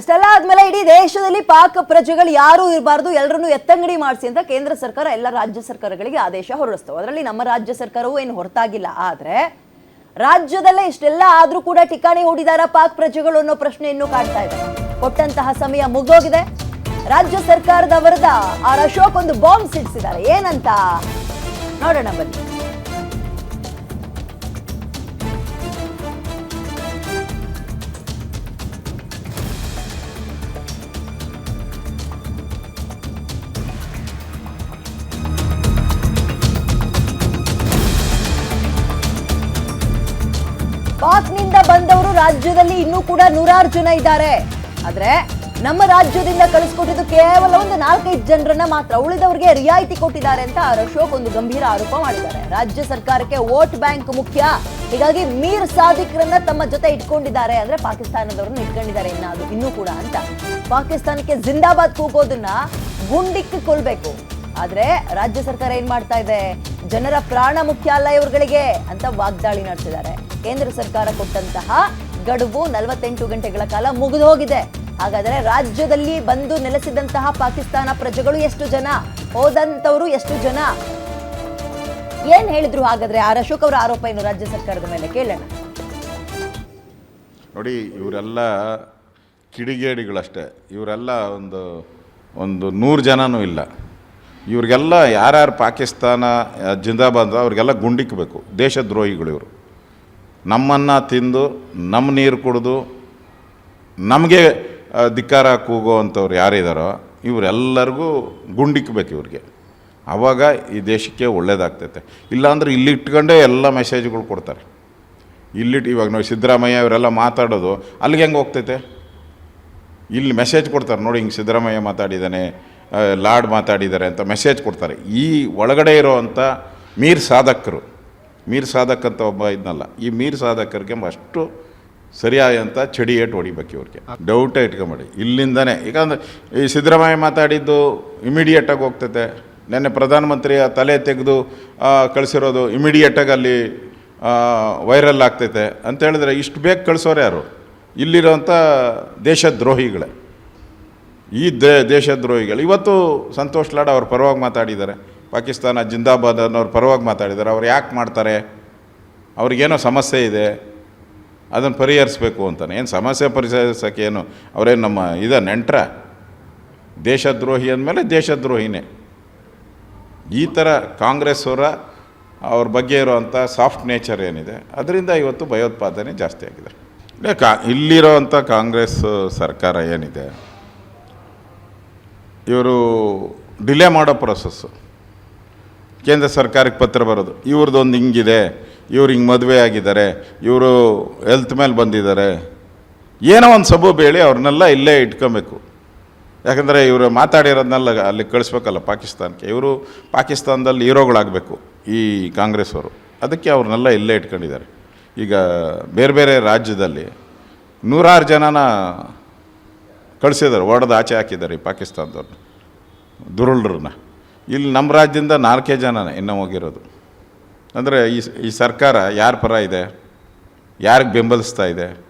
ಇಷ್ಟೆಲ್ಲ ಆದ್ಮೇಲೆ ಇಡೀ ದೇಶದಲ್ಲಿ ಪಾಕ್ ಪ್ರಜೆಗಳು ಯಾರು ಇರಬಾರ್ದು ಎಲ್ಲರನ್ನೂ ಎತ್ತಂಗಡಿ ಮಾಡಿಸಿ ಅಂತ ಕೇಂದ್ರ ಸರ್ಕಾರ ಎಲ್ಲ ರಾಜ್ಯ ಸರ್ಕಾರಗಳಿಗೆ ಆದೇಶ ಹೊರಡಿಸ್ತವೆ ಅದರಲ್ಲಿ ನಮ್ಮ ರಾಜ್ಯ ಸರ್ಕಾರವೂ ಏನು ಹೊರತಾಗಿಲ್ಲ. ಆದರೆ ರಾಜ್ಯದಲ್ಲೇ ಇಷ್ಟೆಲ್ಲ ಆದರೂ ಕೂಡ ಠಿಕಾಣಿ ಹೂಡಿದಾರ ಪಾಕ್ ಪ್ರಜೆಗಳು ಅನ್ನೋ ಪ್ರಶ್ನೆ ಇನ್ನೂ ಕಾಡ್ತಾ ಇದೆ. ಕೊಟ್ಟಂತಹ ಸಮಯ ಮುಗೋಗಿದೆ ರಾಜ್ಯ ಸರ್ಕಾರದವರದ ಆರ್ ಅಶೋಕ್ ಒಂದು ಬಾಂಬ್ ಸಿಡಿಸಿದ್ದಾರೆ. ಏನಂತ? ನೋಡೋಣ ಬನ್ನಿ. ಪಾಕ್ನಿಂದ ಬಂದವರು ರಾಜ್ಯದಲ್ಲಿ ಇನ್ನೂ ಕೂಡ ನೂರಾರು ಜನ ಇದ್ದಾರೆ. ಆದ್ರೆ ನಮ್ಮ ರಾಜ್ಯದಿಂದ ಕಳಿಸ್ಕೊಟ್ಟಿದ್ದು ಕೇವಲ ಒಂದು ನಾಲ್ಕೈದು ಜನರನ್ನ ಮಾತ್ರ, ಉಳಿದವರಿಗೆ ರಿಯಾಯಿತಿ ಕೊಟ್ಟಿದ್ದಾರೆ ಅಂತ ಅಶೋಕ್ ಒಂದು ಗಂಭೀರ ಆರೋಪ ಮಾಡಿದ್ದಾರೆ. ರಾಜ್ಯ ಸರ್ಕಾರಕ್ಕೆ ವೋಟ್ ಬ್ಯಾಂಕ್ ಮುಖ್ಯ. ಹೀಗಾಗಿ ಮೀರ್ ಸಾದಿಕ್ರನ್ನ ತಮ್ಮ ಜೊತೆ ಇಟ್ಕೊಂಡಿದ್ದಾರೆ ಅಂದ್ರೆ ಪಾಕಿಸ್ತಾನದವ್ರನ್ನ ಇಟ್ಕೊಂಡಿದ್ದಾರೆ ಇನ್ನಾದ್ರು ಇನ್ನೂ ಕೂಡ ಅಂತ. ಪಾಕಿಸ್ತಾನಕ್ಕೆ ಜಿಂದಾಬಾದ್ ಕೂಗೋದನ್ನ ಗುಂಡಿಕ್ಕಿ ಕೊಲ್ಬೇಕು. ಆದ್ರೆ ರಾಜ್ಯ ಸರ್ಕಾರ ಏನ್ ಮಾಡ್ತಾ ಇದೆ? ಜನರ ಪ್ರಾಣ ಮುಖ್ಯ ಅಲ್ಲ ಇವ್ರುಗಳಿಗೆ ಅಂತ ವಾಗ್ದಾಳಿ ನಡೆಸಿದ್ದಾರೆ. ಕೇಂದ್ರ ಸರ್ಕಾರ ಕೊಟ್ಟಂತಹ ಗಡುವು ನಲವತ್ತೆಂಟು ಗಂಟೆಗಳ ಕಾಲ ಮುಗಿದು ಹೋಗಿದೆ. ಹಾಗಾದ್ರೆ ರಾಜ್ಯದಲ್ಲಿ ಬಂದು ನೆಲೆಸಿದಂತಹ ಪಾಕಿಸ್ತಾನ ಪ್ರಜೆಗಳು ಎಷ್ಟು ಜನ? ಹೋದಂತವರು ಎಷ್ಟು ಜನ? ಏನ್ ಹೇಳಿದ್ರು ಹಾಗಾದ್ರೆ ಆರ್ ಅಶೋಕ್ ಅವರ ಆರೋಪ ಏನು ರಾಜ್ಯ ಸರ್ಕಾರದ ಮೇಲೆ? ಕೇಳೋಣ. ನೋಡಿ, ಇವರೆಲ್ಲ ಕಿಡಿಗೇಡಿಗಳಷ್ಟೇ. ಇವರೆಲ್ಲ ಒಂದು ಒಂದು ನೂರು ಜನನೂ ಇಲ್ಲ. ಇವ್ರಿಗೆಲ್ಲ ಯಾರ್ಯಾರು ಪಾಕಿಸ್ತಾನ ಜಿಂದಾಬಾದ್ ಅವ್ರಿಗೆಲ್ಲ ಗುಂಡಿಕ್ಕಬೇಕು ದೇಶದ್ರೋಹಿಗಳು ಇವರು ನಮ್ಮನ್ನು ತಿಂದು ನಮ್ಮ ನೀರು ಕುಡಿದು, ನಮಗೆ ಧಿಕ್ಕಾರ ಕೂಗೋ ಅಂಥವ್ರು ಯಾರಿದ್ದಾರೋ ಇವರೆಲ್ಲರಿಗೂ ಗುಂಡಿಕ್ಕಬೇಕು ಇವ್ರಿಗೆ. ಆವಾಗ ಈ ದೇಶಕ್ಕೆ ಒಳ್ಳೇದಾಗ್ತೈತೆ. ಇಲ್ಲಾಂದ್ರೆ ಇಲ್ಲಿ ಇಟ್ಕೊಂಡೇ ಎಲ್ಲ ಮೆಸೇಜ್ಗಳು ಕೊಡ್ತಾರೆ. ಇಲ್ಲಿಟ್ಟು ಇವಾಗ ನಾವು ಸಿದ್ದರಾಮಯ್ಯ ಇವರೆಲ್ಲ ಮಾತಾಡೋದು, ಅಲ್ಲಿಗೆ ಹೆಂಗೆ ಹೋಗ್ತೈತೆ? ಇಲ್ಲಿ ಮೆಸೇಜ್ ಕೊಡ್ತಾರೆ, ನೋಡಿ ಹಿಂಗೆ ಸಿದ್ದರಾಮಯ್ಯ ಮಾತಾಡಿದ್ದಾನೆ ಲಾಡ್ ಮಾತಾಡಿದ್ದಾರೆ ಅಂತ ಮೆಸೇಜ್ ಕೊಡ್ತಾರೆ. ಈ ಒಳಗಡೆ ಇರೋವಂಥ ಮೀರ್ ಸಾಧಕರು ಮೀರ್ ಸಾಧಕ್ ಅಂತ ಒಬ್ಬ ಇದ್ನಲ್ಲ, ಈ ಮೀರ್ ಸಾಧಕರಿಗೆ ಅಷ್ಟು ಸರಿಯಾದಂಥ ಚಡಿ ಏಟ್ ಹೊಡಿಬೇಕು ಇವ್ರಿಗೆ. ಡೌಟೇ ಇಟ್ಕೊಂಬೇಡಿ. ಇಲ್ಲಿಂದನೇ ಯಾಕಂದರೆ ಈ ಸಿದ್ದರಾಮಯ್ಯ ಮಾತಾಡಿದ್ದು ಇಮಿಡಿಯೇಟಾಗಿ ಹೋಗ್ತೈತೆ. ನೆನ್ನೆ ಪ್ರಧಾನಮಂತ್ರಿಯ ತಲೆ ತೆಗೆದು ಕಳಿಸಿರೋದು ಇಮಿಡಿಯೇಟಾಗಿ ಅಲ್ಲಿ ವೈರಲ್ ಆಗ್ತೈತೆ. ಅಂತ ಹೇಳಿದ್ರೆ ಇಷ್ಟು ಬೇಗ ಕಳಿಸೋರು ಯಾರು? ಇಲ್ಲಿರೋಂಥ ದೇಶದ್ರೋಹಿಗಳೇ. ಈ ದೇ ದೇಶದ್ರೋಹಿಗಳು. ಇವತ್ತು ಸಂತೋಷ್ ಲಾಡ್ ಅವ್ರ ಪರವಾಗಿ ಮಾತಾಡಿದ್ದಾರೆ. ಪಾಕಿಸ್ತಾನ ಜಿಂದಾಬಾದ್ ಅನ್ನೋರು ಪರವಾಗಿ ಮಾತಾಡಿದ್ದಾರೆ. ಅವ್ರು ಯಾಕೆ ಮಾಡ್ತಾರೆ? ಅವ್ರಿಗೇನೋ ಸಮಸ್ಯೆ ಇದೆ. ಅದನ್ನು ಪರಿಹರಿಸಬೇಕು ಅಂತಾನೆ. ಏನು ಸಮಸ್ಯೆ ಪರಿಹರಿಸೋಕ್ಕೆ ಏನು? ಅವರೇನು ನಮ್ಮ ಇದ ನೆಂಟ್ರ? ದೇಶದ್ರೋಹಿ ಅಂದಮೇಲೆ ದೇಶದ್ರೋಹಿನೇ. ಈ ಥರ ಕಾಂಗ್ರೆಸ್ ಅವರ ಬಗ್ಗೆ ಇರೋವಂಥ ಸಾಫ್ಟ್ ನೇಚರ್ ಏನಿದೆ, ಅದರಿಂದ ಇವತ್ತು ಭಯೋತ್ಪಾದನೆ ಜಾಸ್ತಿ ಆಗಿದೆ. ಕಾ ಇಲ್ಲಿರೋವಂಥ ಕಾಂಗ್ರೆಸ್ ಸರ್ಕಾರ ಏನಿದೆ? ಇವರು ಡಿಲೇ ಮಾಡೋ ಪ್ರೊಸೆಸ್ಸು ಕೇಂದ್ರ ಸರ್ಕಾರಕ್ಕೆ ಪತ್ರ ಬರೋದು ಇವ್ರದ್ದೊಂದು ಹಿಂಗಿದೆ, ಇವ್ರು ಹಿಂಗೆ ಮದುವೆ ಆಗಿದ್ದಾರೆ, ಇವರು ಹೆಲ್ತ್ ಮೇಲೆ ಬಂದಿದ್ದಾರೆ. ಏನೋ ಒಂದು ಸಬು ಹೇಳಿ ಅವ್ರನ್ನೆಲ್ಲ ಇಲ್ಲೇ ಇಟ್ಕೊಬೇಕು. ಯಾಕಂದರೆ ಇವರು ಮಾತಾಡಿರೋದನ್ನೆಲ್ಲ ಅಲ್ಲಿ ಕಳಿಸ್ಬೇಕಲ್ಲ ಪಾಕಿಸ್ತಾನಕ್ಕೆ. ಇವರು ಪಾಕಿಸ್ತಾನದಲ್ಲಿ ಹೀರೋಗಳಾಗಬೇಕು, ಈ ಕಾಂಗ್ರೆಸ್ ಅವರು. ಅದಕ್ಕೆ ಅವ್ರನ್ನೆಲ್ಲ ಇಲ್ಲೇ ಇಟ್ಕೊಂಡಿದ್ದಾರೆ. ಈಗ ಬೇರೆ ಬೇರೆ ರಾಜ್ಯದಲ್ಲಿ ನೂರಾರು ಜನನ ಕಳಿಸಿದ್ದಾರೆ ಹೊಡೆದು ಆಚೆ ಹಾಕಿದ್ದಾರೆ ಈ ಪಾಕಿಸ್ತಾನದವ್ರನ್ನ ಇಲ್ಲಿ ನಮ್ಮ ರಾಜ್ಯದಿಂದ ನಾಲ್ಕೇ ಜನ ಇನ್ನೂ ಹೋಗಿರೋದು. ಅಂದರೆ ಈ ಈ ಸರ್ಕಾರ ಯಾರ ಪರ ಇದೆ? ಯಾರಿಗೆ ಬೆಂಬಲಿಸ್ತಾ ಇದೆ?